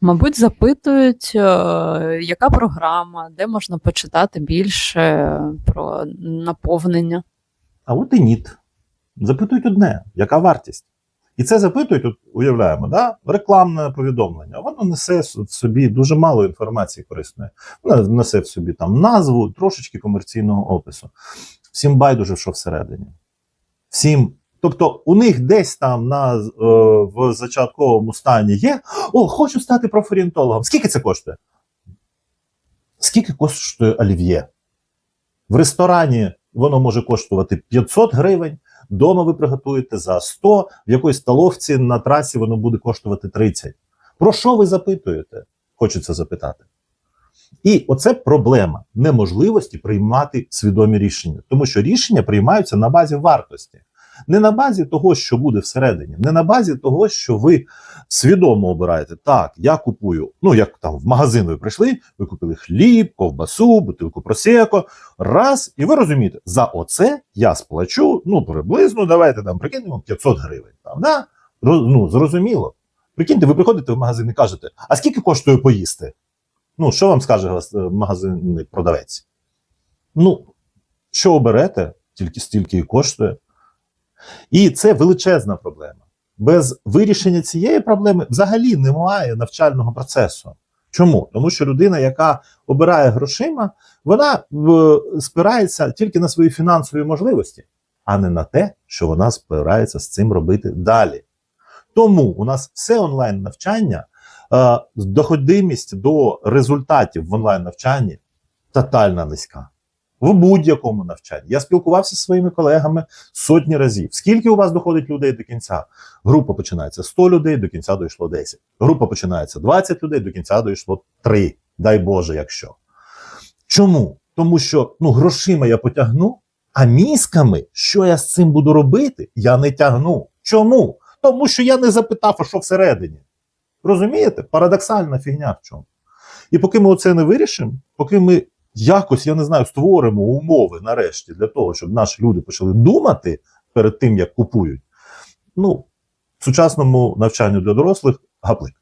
Мабуть, запитують, е, яка програма, де можна почитати більше про наповнення. А от і ніт. Запитують одне, яка вартість? І це запитують, от уявляємо, да? рекламне повідомлення. Воно несе в собі дуже мало інформації корисної. Воно несе в собі там назву, трошечки комерційного опису. Всім байдуже, що всередині. Всім. Тобто у них десь там на, е, в зачатковому стані є: о, хочу стати профорієнтологом. Скільки це коштує? Скільки коштує олів'є? В ресторані воно може коштувати 500 гривень. Дома ви приготуєте за 100, в якоїсь столовці на трасі воно буде коштувати 30. Про що ви запитуєте? Хочеться запитати. І оце проблема неможливості приймати свідомі рішення, тому що рішення приймаються на базі вартості, не на базі того, що буде всередині, не на базі того, що ви свідомо обираєте. Так, я купую, ну як там в магазин ви прийшли, ви купили хліб, ковбасу, бутилку просеко, раз, і ви розумієте, за оце я сплачу, ну приблизно, давайте там прикинемо 500 гривень. Там, да? Ну, зрозуміло. Прикиньте, ви приходите в магазин і кажете, а скільки коштує поїсти? Ну, що вам скаже е, магазинний продавець? Ну, що оберете, тільки стільки і коштує. І це величезна проблема. Без вирішення цієї проблеми взагалі немає навчального процесу. Чому? Тому що людина, яка обирає грошима, вона спирається тільки на свої фінансові можливості, а не на те, що вона спирається з цим робити далі. Тому у нас все онлайн навчання, е, доходимість до результатів в онлайн навчанні тотально низька. В будь-якому навчанні. Я спілкувався зі своїми колегами сотні разів. Скільки у вас доходить людей до кінця? Група починається 100 людей, до кінця дійшло 10. Група починається 20 людей, до кінця дійшло 3. Дай Боже, якщо. Чому? Тому що ну, грошима я потягну, а мізками, що я з цим буду робити, я не тягну. Чому? Тому що я не запитав, а що всередині. Розумієте? Парадоксальна фігня в чому. І поки ми оце не вирішимо, поки ми якось, я не знаю, створимо умови нарешті для того, щоб наші люди почали думати перед тим, як купують. Ну, сучасному навчанню для дорослих гаплик.